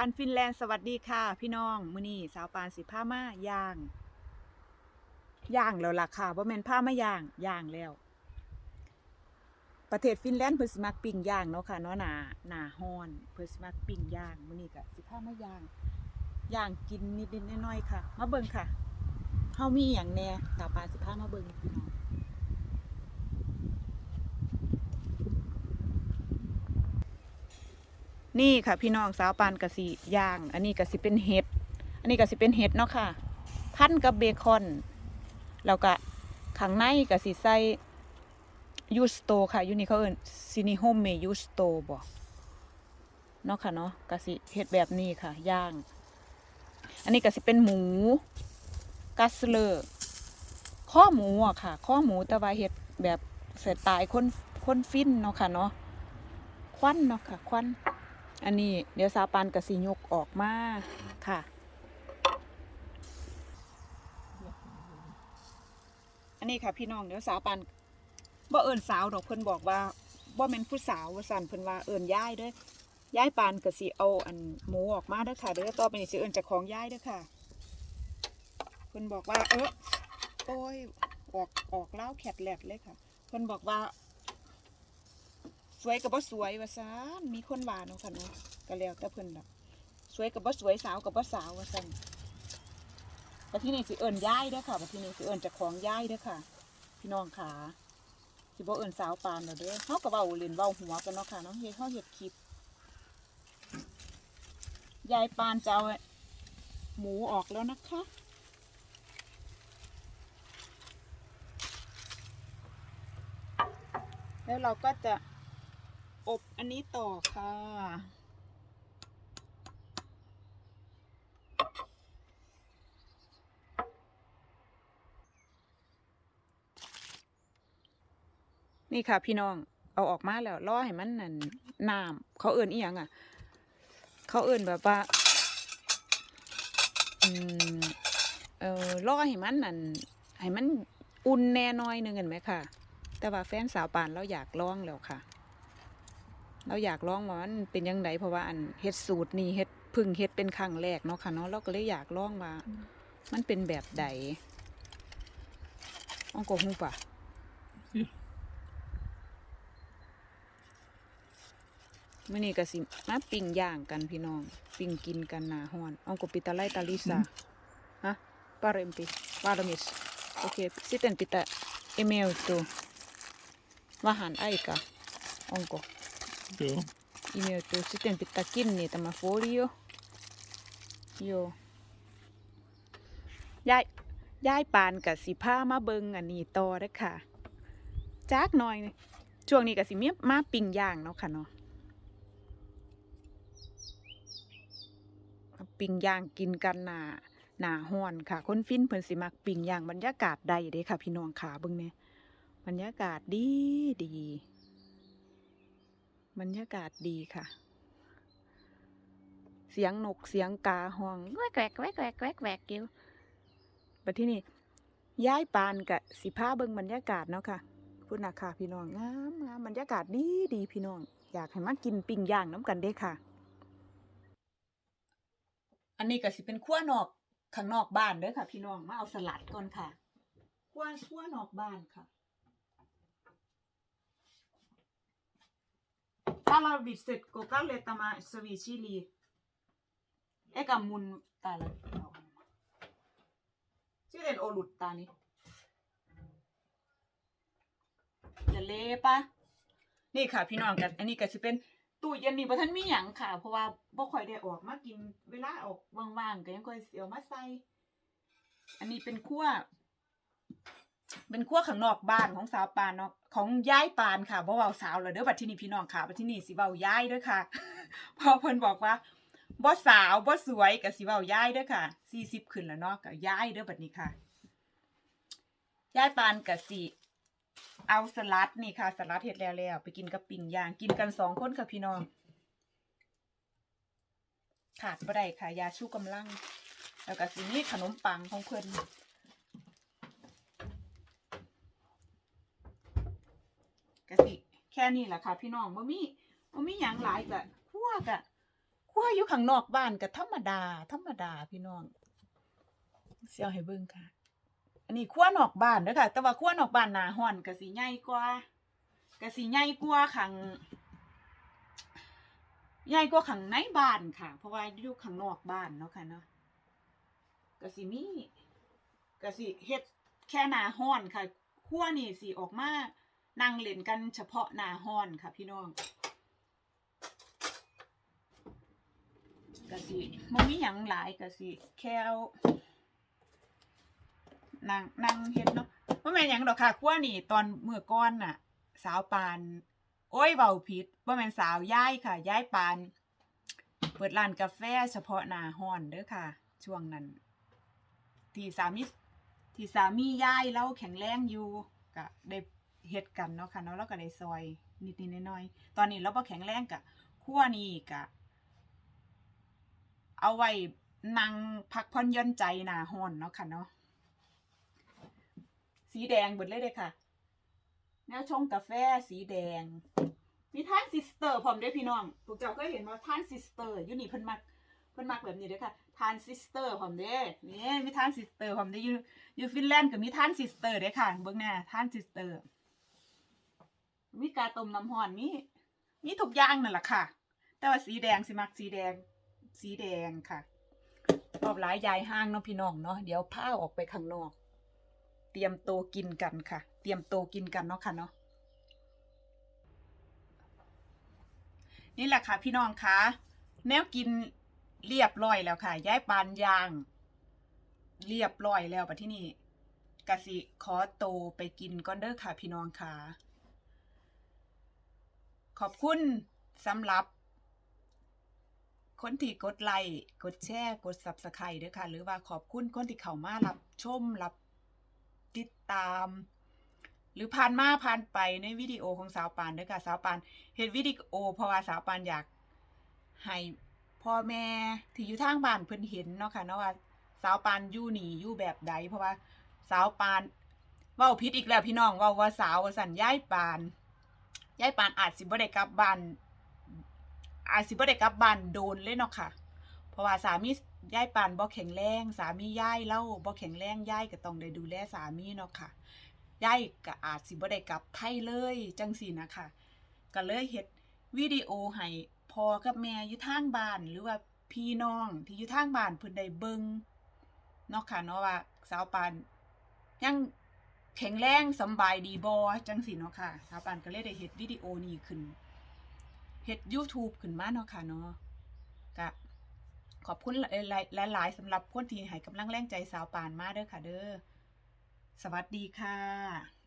ปานฟินแลนด์สวัสดีค่ะ พี่น้อง มื้อนี้สาวปานสิผ้ามาย่าง ย่างแล้วล่ะค่ะบ่แม่นผ้ามาย่างย่างแล้ว ประเทศฟินแลนด์เพิ่นสิมักปิ้งย่างเนาะค่ะเนาะหนาหนาร้อนเพิ่นสิมักปิ้งย่างมื้อนี้ก็สิผ้ามาย่างย่างกินนิดๆน้อยๆค่ะ มาเบิ่งค่ะเฮามีหยังแหน่สาวปานสิผ้ามาเบิ่งพี่น้อง นี่ค่ะ พี่น้องสาวปานกะสิย่าง อันนี้กะสิเป็นเห็ด อันนี้กะสิเป็นเห็ดเนาะค่ะ พันกับเบคอน แล้วก็ข้างในกะสิใส่ยูสโตค่ะยูนี่เขาเอิ้นซินิโฮมเมยูสโตบ่เนาะค่ะเนาะกะสิเห็ดแบบนี้ค่ะ ย่าง อันนี้กะสิเป็นหมูกัสเลอร์ข้อหมูอะค่ะ ข้อหมูแต่ว่าเห็ดแบบเสไตล์คนคนฟินเนาะค่ะเนาะควันเนาะค่ะควัน อันนี้เดี๋ยวซาปานกับสียกออกมาค่ะ อันนี้ค่ะพี่น้องเดี๋ยวสาวปานบ่เอิญสาวดอกเพิ่นบอกว่าบ่แม่นผู้สาวว่าสั่นเพิ่นว่าเอิญย้ายเด้อย้ายปานก็สิเอาอันหมูออกมาเด้อค่ะเด้อต่อไปนี้สิเอิญจากของย้ายเด้อค่ะเพิ่นบอกว่าเออโอ้ยออกออกเล้าวแขดแหลดเลยค่ะเพิ่นบอกว่า สวยกับบ่สวยว่าซานมีคนว่าเนาะค่ะเนาะก็แล้วแต่เพิ่นล่ะสวยกับบ่สวยสาวกับบ่สาวว่าซั่นแต่ที่นี่สิเอิ้นย้ายเด้อค่ะแต่ที่นี่สิเอิ้นจากของย้ายเด้อค่ะ พี่น้องขาสิบ่เอิ้นสาวปานแล้วเด้อเฮาก็เว้าเล่นเว้าหัวกันเนาะค่ะเนาะเฮ็ดเฮาเฮ็ดคลิปยายปานจะเอาหมูออกแล้วนะคะ แล้วเราก็จะ อบอันนี้ต่อค่ะ นี่ค่ะพี่น้องเอาออกมาแล้วล่อให้มันนั่นน้ำเขาเอิ่นอีหยังอะ เขาเอิ่นแบบว่าอืมเออล่อให้มันนั่นให้มันอุ่นแน่น้อยนึงเห็นไหมค่ะ แต่ว่าแฟนสาวปานเราอยากลองแล้วค่ะ เราอยากลองว่ามันเป็นยังไงเพราะว่าอันเฮ็ดสูตรนี่เฮ็ดเพึ่งเฮ็ดเป็นครั้งแรกเนาะค่ะเนาะเราก็เลยอยากลองว่า มันเป็นแบบใดอองโกฮูปะมื่อนี้ก็สิมาปิ้งย่างกันพี่น้อง ปิ้งกินกันหนาฮ้อนอองโกปิตาไลตาลิซาฮะปาเรมปิปารามิสโอเคซิเตนปิตาเอเมลตู Vähän aika. Onko? Joo. Imeytyy. Sitten pitää kiinni tämä folio. Joo. ยายยายปานกับสิผ้ามาเบิงอันนี้ต่อเด้อค่ะจักหน่อย ช่วงนี้กับสิมีมาปิ้งย่างเนาะค่ะเนาะปิ้งย่างกินกันหนาหนาฮ้อนค่ะ คนฟินเพิ่นสิมักปิ้งย่างบรรยากาศใดเด้ค่ะ พี่น้องขาเบิ่งเนี่ยบรรยากาศดีดี บรรยากาศดีค่ะ เสียงนกเสียงกาห้องแวกแวกแวกแวกแวกแวกอยู่บัดที่นี่ย้ายปานกะสิพาเบิ่งบรรยากาศเนาะค่ะพุ่นนะค่ะ พี่น้องงามงามบรรยากาศดีดีพี่น้อง อยากให้มากินปิ้งย่างน้ำกันเด้ค่ะ อันนี้ก็สิเป็นขั้วนอกข้างนอกบ้านเด้อค่ะ พี่น้องมาเอาสลัดก่อนค่ะขั้วขั้วนอกบ้านค่ะ Täällä on visset kokalle tämä sovi chili. Eikä mun täällä. Sitten olut tani. Ja leipä. นี่ค่ะพี่น้องกันอันนี้ก็จะเป็นตู้เย็นนี่บ่ทันมีหยังค่ะ เพราะว่าบ่ค่อยได้ออกมากินเวลาออกว่างๆก็ยังค่อยสิเอามาใส่ อันนี้เป็นครัว เป็นขั้วข้างนอกบ้านของสาวปานเนาะของย้ายปานค่ะบ่เว้าสาวแล้วเด้อบัดที่นี่พี่น้องค่ะบัดที่นี่สิเว้าย้ายด้อค่ะพอเพิ่นบอกว่าบ่สาวบ่สวยก็สิเว้าย้ายด้อค่ะ40ขึ้นแล้วเนาะก็ย้ายเด้อบัดนี้ค่ะย้ายปานก็สิเอาสลัดนี่ค่ะ สลัดเฮ็ดแล้วแล้วไปกินกับปิ้งย่างกินกันสองคนค่ะพี่น้องขาดบ่ได้ค่ะยาชูกำลัง แล้วก็สิมีขนมปังของเพิ่น กะสิแค่นี้แหละค่ะ พี่น้องบ่มีบ่มีหยังหลายกะคั่วกะคั่วขั้วอยู่ข้างนอกบ้านก็ธรรมดา ธรรมดาพี่น้องเสียวให้เบิ่งค่ะ อันนี้ขั้วนอกบ้านเด้อค่ะ แต่ว่าขั้วนอกบ้านหนาฮ้อนก็สิใหญ่กว่าก็สิใหญ่กว่าข้างใหญ่กว่าข้างในบ้านค่ะ เพราะว่าอยู่ข้างนอกบ้านเนาะค่ะเนาะก็สิมีก็สิเฮ็ดแค่หนาฮ้อนค่ะขั้วนี่สิออกมา นั่งเล่นกันเฉพาะหนาฮ้อนค่ะพี่น้องกะสิบ่มีหยังหลายกะสิแค่เอานั่งนั่งเฮ็ดเนาะบ่าแม่นหยังดอกค่ะกว่านี่ตอนเมื่อก่อนน่ะ สาวปาน โอ้ยเว้าผิดบ่าแม่นสาวยายค่ะยายปาน เปิดร้านกาแฟเฉพาะหน้าร้อนเด้อค่ะ ช่วงนั้น ที่สามีที่สามียายเราแข็งแรงอยู่ก็ได้ เฮ็ดกันเนาะค่ะเนาะแล้วก็ได้ซอยนิดๆน่อยๆตอนนี้เราบ่แข็งแรงกะครัวนี่กะ เอาไว้นั่งพักผ่อนย่อนใจหนาฮ้อนเนาะค่ะเนาะสีแดงเบิดเลยเด้ค่ะแนวชงกาแฟสีแดงมีทานซิสเตอร์พร้อมเด้อพี่น้องพวกเจ้าก็เห็นว่าท่านซิสเตอร์อยู่นี่เพิ่นมักเพิ่นมักแบบนี้เด้อค่ะท่านซิสเตอร์พร้อมเด้นี่มีท่านซิสเตอร์พร้อมเด้อยู่อยู่ฟินแลนด์ก็มีท่านซิสเตอร์เด้อค่ะเบิ่งแน่ท่านซิสเตอร์ มีกาต้มน้ำร้อนมีมีทุกอย่างนั่นแหละค่ะ แต่ว่าสีแดงสิมักสีแดง สีแดงค่ะรอบหลายยายห้างเนาะพี่น้องเนาะเดี๋ยวพาออกไปข้างนอก เตรียมโตกินกันค่ะ เตรียมโตกินกันเนาะค่ะเนาะนี่แหละค่ะ พี่น้องคะแนวกินเรียบร้อยแล้วค่ะย้ายปานยาง เรียบร้อยแล้วปะที่นี่กะสิขอโตไปกินก่อนเด้อค่ะ พี่น้องค่ะ ขอบคุณสำหรับ คนที่กดไลค์กดแชร์ กด Subscribe ด้วยค่ะ หรือว่าขอบคุณคนที่เข้ามารับชมรับติดตาม หรือผ่านมาผ่านไปในวิดีโอของสาวปานด้วยค่ะสาวปานเห็นวิดีโอเพราะว่าสาวปานอยากให้พ่อแม่ที่อยู่ทางบ้านเพิ่นเห็นเนาะค่ะเนาะว่าสาวปานอยู่หนีอยู่แบบใดเพราะว่าสาวปานว้าผิดอีกแล้วพี่น้องว่าว่าสาวสั่นย้ายปาน ยายปานอาจสิบ่ได้กลับบ้านอาจสิบ่ได้กลับบ้านโดนเลยเนาะค่ะ เพราะว่าสามียายปานบ่แข็งแรง สามียายเล่าบ่แข็งแรงยายก็ต้องได้ดูแลสามีเนาะค่ะยายก็อาจสิบ่ได้กลับไทยเลยจังซี่นะคะก็เลยเฮ็ดวิดีโอให้พ่อกับแม่อยู่ทางบ้านหรือว่าพี่น้องที่อยู่ทางบ้านเพิ่นได้เบิ่งเนาะค่ะเนาะว่าสาวปานยัง แข็งแรงสบายดีบอจังสินเนาะค่ะสาวปานก็เลยได้เฮ็ดวิดีโอนี้ขึ้นเฮ็ด YouTube ขึ้นมาเนาะค่ะเนาะก็ขอบคุณหลายๆหลายๆสำหรับคนที่ให้กำลังแรงใจสาวปานมาเด้อค่ะเด้อสวัสดีค่ะ